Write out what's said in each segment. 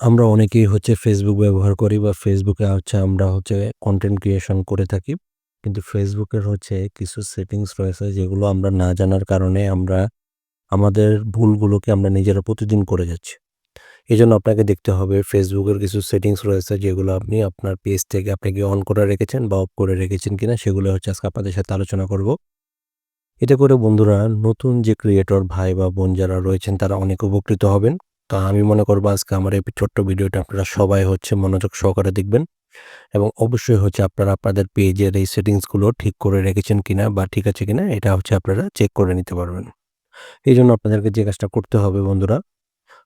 আমরা অনেকেই হচ্ছে ফেসবুক ব্যবহার করি বা ফেসবুকে হচ্ছে আমরা হচ্ছে কন্টেন্ট ক্রিয়েশন করে থাকি। কিন্তু ফেসবুকের হচ্ছে কিছু সেটিংস রয়েছে যেগুলো আমরা না জানার কারণে আমরা আমাদের ভুলগুলোকে আমরা নিজেরা প্রতিদিন করে যাচ্ছি। এই জন্য আপনাকে দেখতে হবে ফেসবুকের কিছু সেটিংস রয়েছে যেগুলো আপনি আপনার পেজ থেকে আপনি কি অন করে রেখেছেন বা অফ করে রেখেছেন কিনা সেগুলো হচ্ছে আজকে আপনাদের সাথে আলোচনা করব। এতে করে বন্ধুরা নতুন যে ক্রিয়েটর ভাই বা বোন যারা রয়েছেন তারা অনেক উপকৃত হবেন। তো আমি মনে করব আজকে আমার এই ছোট্ট ভিডিওটা আপনারা সবাই হচ্ছে মনোযোগ সহকারে দেখবেন এবং অবশ্যই হচ্ছে আপনারা আপনাদের পেজের এই সেটিংসগুলো ঠিক করে রেখেছেন কিনা বা ঠিক আছে কিনা এটা হচ্ছে আপনারা চেক করে নিতে পারবেন। এই জন্য আপনাদেরকে যে কাজটা করতে হবে বন্ধুরা,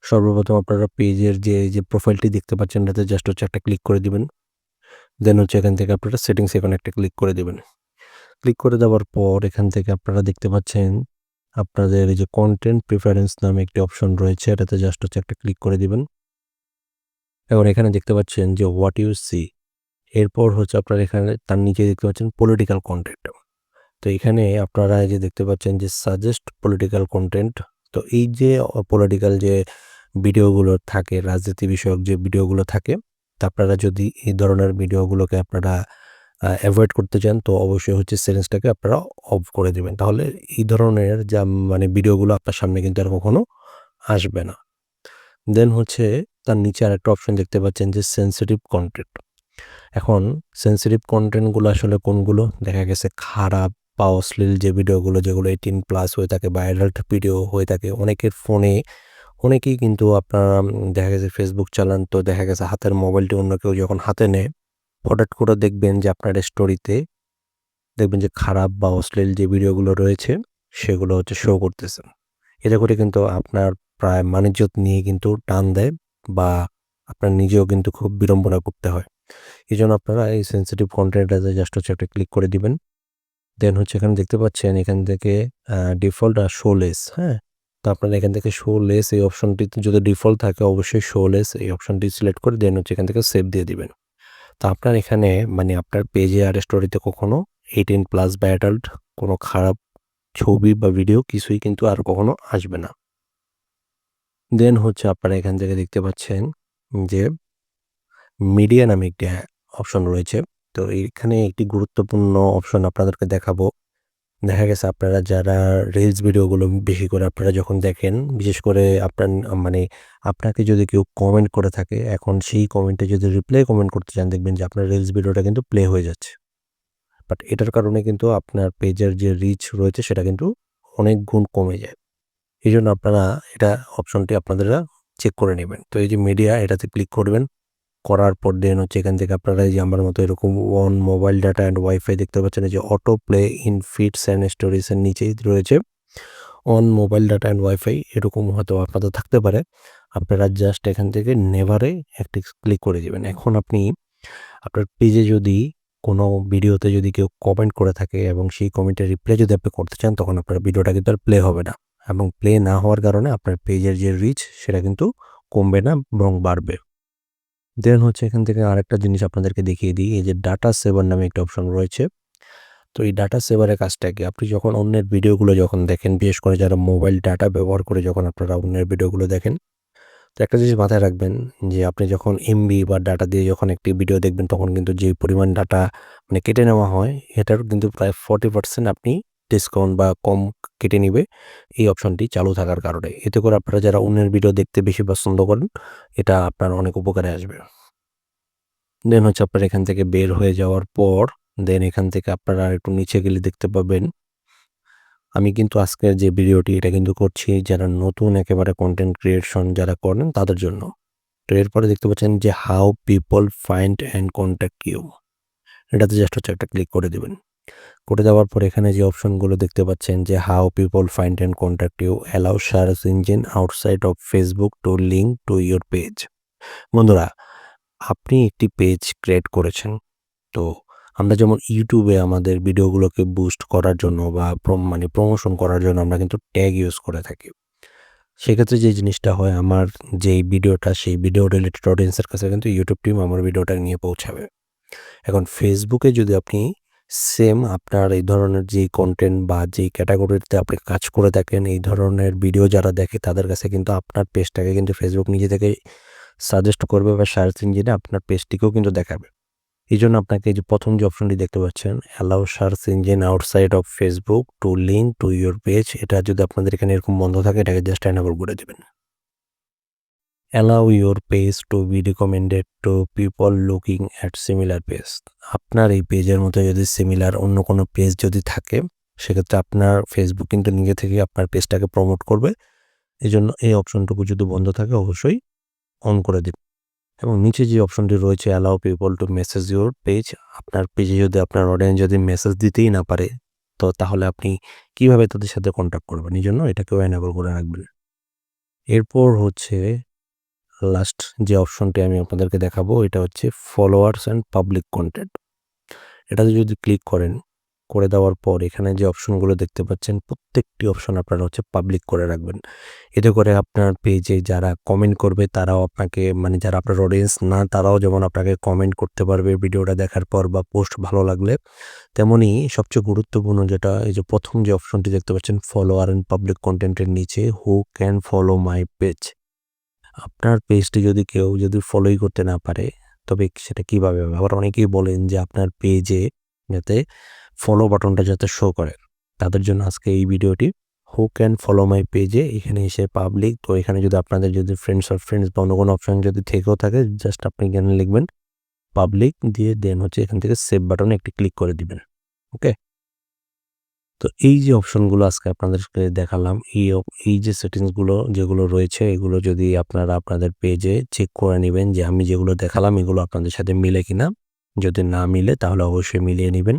সর্বপ্রথম আপনারা পেজের যে যে প্রোফাইলটি দেখতে পাচ্ছেন এটাতে জাস্ট হচ্ছে একটা ক্লিক করে দিবেন। দেন হচ্ছে এখান থেকে আপনারা সেটিংস এখানে একটা ক্লিক করে দিবেন। ক্লিক করে দেওয়ার পর এখান থেকে আপনারা দেখতে পাচ্ছেন আপনাদের এই যে কন্টেন্ট প্রিফারেন্স নামে একটি অপশন রয়েছে, এটাতে জাস্ট হচ্ছে একটা ক্লিক করে দিবেন। এবং এখানে দেখতে পাচ্ছেন যে হোয়াট ইউ সি এরপর হচ্ছে আপনারা এখানে তার নিচে দেখতে পাচ্ছেন পলিটিক্যাল কন্টেন্ট তো এখানে আপনারা এই যে দেখতে পাচ্ছেন যে সাজেস্ট পলিটিক্যাল কন্টেন্ট তো এই যে পলিটিক্যাল যে ভিডিওগুলো থাকে, রাজনীতি বিষয়ক যে ভিডিওগুলো থাকে, তা আপনারা যদি এই ধরনের ভিডিওগুলোকে আপনারা অ্যাভয়েড করতে চান, তো অবশ্যই হচ্ছে সেটিংসটাকে আপনারা অফ করে দেবেন। তাহলে এই ধরনের যা মানে ভিডিওগুলো আপনার সামনে কিন্তু আর কখনো আসবে না। দেন হচ্ছে তার নিচে আরেকটা অপশন দেখতে পাচ্ছেন যে সেন্সিটিভ কন্টেন্ট এখন সেন্সিটিভ কন্টেন্টগুলো আসলে কোনগুলো? দেখা গেছে খারাপ বা অশ্লীল যে ভিডিওগুলো, যেগুলো এইটিন প্লাস হয়ে থাকে বা অ্যাডাল্ট ভিডিও হয়ে থাকে, অনেকের ফোনে অনেকেই কিন্তু আপনারা দেখা গেছে ফেসবুক চালান, তো দেখা গেছে হাতের মোবাইলটি অন্য কেউ যখন হাতে নেয় হঠাৎ করে দেখবেন যে আপনার স্টোরিতে দেখবেন যে খারাপ বা অশ্লীল যে ভিডিওগুলো রয়েছে, সেগুলো হচ্ছে শো করতেছে। এতে করে কিন্তু আপনার প্রায় মানিজ্যত নিয়ে কিন্তু টান দেয় বা আপনার নিজেও কিন্তু খুব বিড়ম্বনা করতে হয়। এই জন্য আপনারা এই সেন্সিটিভ কন্টেন্টটাতে জাস্ট হচ্ছে একটা ক্লিক করে দিবেন। দেন হচ্ছে এখানে দেখতে পাচ্ছেন এখান থেকে ডিফল্ট আর শো লেস হ্যাঁ? তো আপনারা এখান থেকে শো লেস এই অপশনটি যদি ডিফল্ট থাকে অবশ্যই শো লেস এই অপশনটি সিলেক্ট করে দেন হচ্ছে এখান থেকে সেভ দিয়ে দিবেন। তো আপনার এখানে মানে আপনার পেজে আর স্টোরিতে কখনো এইটিন প্লাস বা অ্যাডাল্ট কোনো খারাপ ছবি বা ভিডিও কিছুই কিন্তু আর কখনো আসবে না। দেন হচ্ছে আপনারা এখান থেকে দেখতে পাচ্ছেন যে মিডিয়া নামে একটি অপশন রয়েছে। তো এখানে একটি গুরুত্বপূর্ণ অপশন আপনাদেরকে দেখাবো। দেখা গেছে আপনারা যারা রিলস ভিডিওগুলো বেশি করে আপনারা যখন দেখেন, বিশেষ করে আপনার মানে আপনাকে যদি কেউ কমেন্ট করে থাকে, এখন সেই কমেন্টে যদি রিপ্লাই কমেন্ট করতে চান, দেখবেন যে আপনার রিলস ভিডিওটা কিন্তু প্লে হয়ে যাচ্ছে। বাট এটার কারণে কিন্তু আপনার পেজের যে রিচ রয়েছে, সেটা কিন্তু অনেক গুণ কমে যায়। এই জন্য আপনারা এটা অপশনটি আপনারা চেক করে নেবেন। তো এই যে মিডিয়া এটাতে ক্লিক করবেন। করার পর দেন হচ্ছে এখান থেকে আপনারা যে আমার মতো এরকম on mobile data and wifi দেখতে পাচ্ছেন যে auto play in feeds and স্টোরিজের নিচেই রয়েছে। On mobile data and wifi এরকম হয়তো আপনাদের থাকতে পারে। আপনারা জাস্ট এখান থেকে নেভারে একটি ক্লিক করে দেবেন এখন আপনি আপনার পেজে যদি কোনো ভিডিওতে যদি কেউ কমেন্ট করে থাকে এবং সেই কমেন্টের রিপ্লাই যদি আপনি করতে চান, তখন আপনার ভিডিওটা কিন্তু আর প্লে হবে না। এবং প্লে না হওয়ার কারণে আপনার পেজের যে রিচ সেটা কিন্তু কমবে না বরং বাড়বে। দেন হচ্ছে এখান থেকে আরেকটা জিনিস আপনাদেরকে দেখিয়ে দিই, এই যে ডাটা সেভার নামে একটা অপশন রয়েছে। তো এই ডাটা সেভারের কাজটা কি? আপনি যখন অন্যের ভিডিওগুলো যখন দেখেন, বিশেষ করে যারা মোবাইল ডাটা ব্যবহার করে যখন আপনারা অন্যের ভিডিওগুলো দেখেন, তো একটা জিনিস মাথায় রাখবেন যে আপনি যখন এমবি বা ডাটা দিয়ে যখন একটি ভিডিও দেখবেন, তখন কিন্তু যে পরিমাণ ডাটা মানে কেটে নেওয়া হয়, এটার কিন্তু প্রায় ফর্টি পার্সেন্ট আপনি ডিসকাউন্ট বা কম কেটে নিবে, এই অপশনটি চালু থাকার কারণে। এতে করে আপনারা যারা অন্যের ভিডিও দেখতে বেশি পছন্দ করেন, এটা আপনার অনেক উপকারে আসবে। দেন হচ্ছে আপনার এখান থেকে বের হয়ে যাওয়ার পর দেন এখান থেকে আপনারা একটু নিচে গেলে দেখতে পাবেন। আমি কিন্তু আজকের যে ভিডিওটি এটা কিন্তু করছি যারা নতুন একেবারে কন্টেন্ট ক্রিয়েশন যারা করেন তাদের জন্য। তো এরপরে দেখতে পাচ্ছেন যে how people find and contact you এটাতে জাস্ট হচ্ছে একটা ক্লিক করে দেবেন। করে যাওয়ার পর এখানে যে অপশনগুলো দেখতে পাচ্ছেন যে how people find and contact you, allow search engine outside of Facebook to link to your page. বন্ধুরা, আপনি একটি পেজ ক্রিয়েট করেছেন। তো আমরা যেমন ইউটিউবে আমাদের ভিডিওগুলোকে বুস্ট করার জন্য বা মানে প্রমোশন করার জন্য আমরা কিন্তু ট্যাগ ইউজ করে থাকি। সেক্ষেত্রে যে জিনিসটা হয়, আমার যেই ভিডিওটা, সেই ভিডিও রিলেটেড অডিয়েন্সের কাছে কিন্তু ইউটিউব টিম আমার ভিডিওটা নিয়ে পৌঁছাবে। এখন ফেসবুকে যদি আপনি সেম আপনার এই ধরনের যেই কন্টেন্ট বা যেই ক্যাটাগরিতে আপনি কাজ করে থাকেন, এই ধরনের ভিডিও যারা দেখে তাদের কাছে কিন্তু আপনার পেজটাকে কিন্তু ফেসবুক নিজে থেকে সাজেস্ট করবে বা সার্চ ইঞ্জিনে আপনার পেজটিকেও কিন্তু দেখাবে। এই জন্য আপনাকে যে প্রথম যে অপশনটি দেখতে পাচ্ছেন allow search engine outside of Facebook to link to your page এটা যদি আপনাদের এখানে এরকম বন্ধ থাকে, এটাকে জাস্ট এনাবল করে দেবেন। Allow your page to be recommended to people looking at similar page আপনার এই পেজের মতো যদি সিমিলার অন্য কোনো পেজ যদি থাকে, সেক্ষেত্রে আপনার ফেসবুক কিন্তু নিজে থেকে আপনার পেজটাকে প্রমোট করবে। এই জন্য এই অপশনটুকু যদি বন্ধ থাকে, অবশ্যই অন করে দিন। এবং নিচে যে অপশনটি রয়েছে allow people to message your page আপনার পেজে যদি আপনার অডিয়েন্স যদি মেসেজ দিতেই না পারে, তো তাহলে আপনি কীভাবে তাদের সাথে কন্ট্যাক্ট করবেন? এই জন্য এটাকেও এনাবল করে রাখবেন। এরপর হচ্ছে লাস্ট যে অপশনটি আমি আপনাদেরকে দেখাবো, এটা হচ্ছে ফলোয়ার্স অ্যান্ড পাবলিক কন্টেন্ট এটাতে যদি ক্লিক করেন, করে দেওয়ার পর এখানে যে অপশনগুলো দেখতে পাচ্ছেন, প্রত্যেকটি অপশন আপনারা হচ্ছে পাবলিক করে রাখবেন। এতে করে আপনার পেজে যারা কমেন্ট করবে, তারাও আপনাকে মানে যারা আপনার অডিয়েন্স না, তারাও যেমন আপনাকে কমেন্ট করতে পারবে ভিডিওটা দেখার পর বা পোস্ট ভালো লাগলে তেমনই সবচেয়ে গুরুত্বপূর্ণ যেটা, এই যে প্রথম যে অপশনটি দেখতে পাচ্ছেন ফলোয়ার অ্যান্ড পাবলিক কন্টেন্টের নিচে who can follow my page আপনার পেজটি যদি কেউ যদি ফলোই করতে না পারে, তবে সেটা কীভাবে হবে? আবার অনেকেই বলেন যে আপনার পেজে যাতে ফলো বাটনটা যাতে শো করে তাদের জন্য আজকে এই ভিডিওটি হু ক্যান ফলো মাই পেজে এখানে এসে পাবলিক তো এখানে যদি আপনাদের যদি ফ্রেন্ডস অর ফ্রেন্ডস বা অন্য কোনো অপশান যদি থেকেও থাকে জাস্ট আপনি এখানে লিখবেন পাবলিক দিয়ে দেন হচ্ছে এখান থেকে সেভ বাটনে একটি ক্লিক করে দিবেন। ওকে তো এই যে অপশনগুলো আজকে আপনাদেরকে দেখালাম, এই এই যে সেটিংসগুলো যেগুলো রয়েছে, এগুলো যদি আপনারা আপনাদের পেজে চেক করে নেবেন যে আমি যেগুলো দেখালাম, এগুলো আপনাদের সাথে মিলে কিনা। যদি না মিলে, তাহলে অবশ্যই মিলিয়ে নেবেন।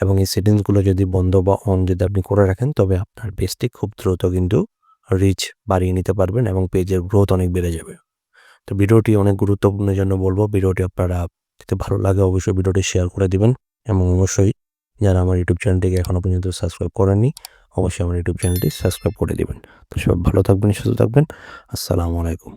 এবং এই সেটিংসগুলো যদি বন্ধ বা অন যদি আপনি করে রাখেন, তবে আপনার পেজটি খুব দ্রুত কিন্তু রিচ বাড়িয়ে নিতে পারবেন এবং পেজের গ্রোথ অনেক বেড়ে যাবে। তো ভিডিওটি অনেক গুরুত্বপূর্ণ জন্য বলব, ভিডিওটি আপনারা যদি ভালো লাগে, অবশ্যই ভিডিওটি শেয়ার করে দিবেন এবং অবশ্যই যারা আমার ইউটিউব চ্যানেলটিকে এখনও পর্যন্ত সাবস্ক্রাইব করেননি, অবশ্যই আমার ইউটিউব চ্যানেলটি সাবস্ক্রাইব করে দেবেন। তো সব ভালো থাকবেন, সুস্থ থাকবেন। আসসালামু আলাইকুম।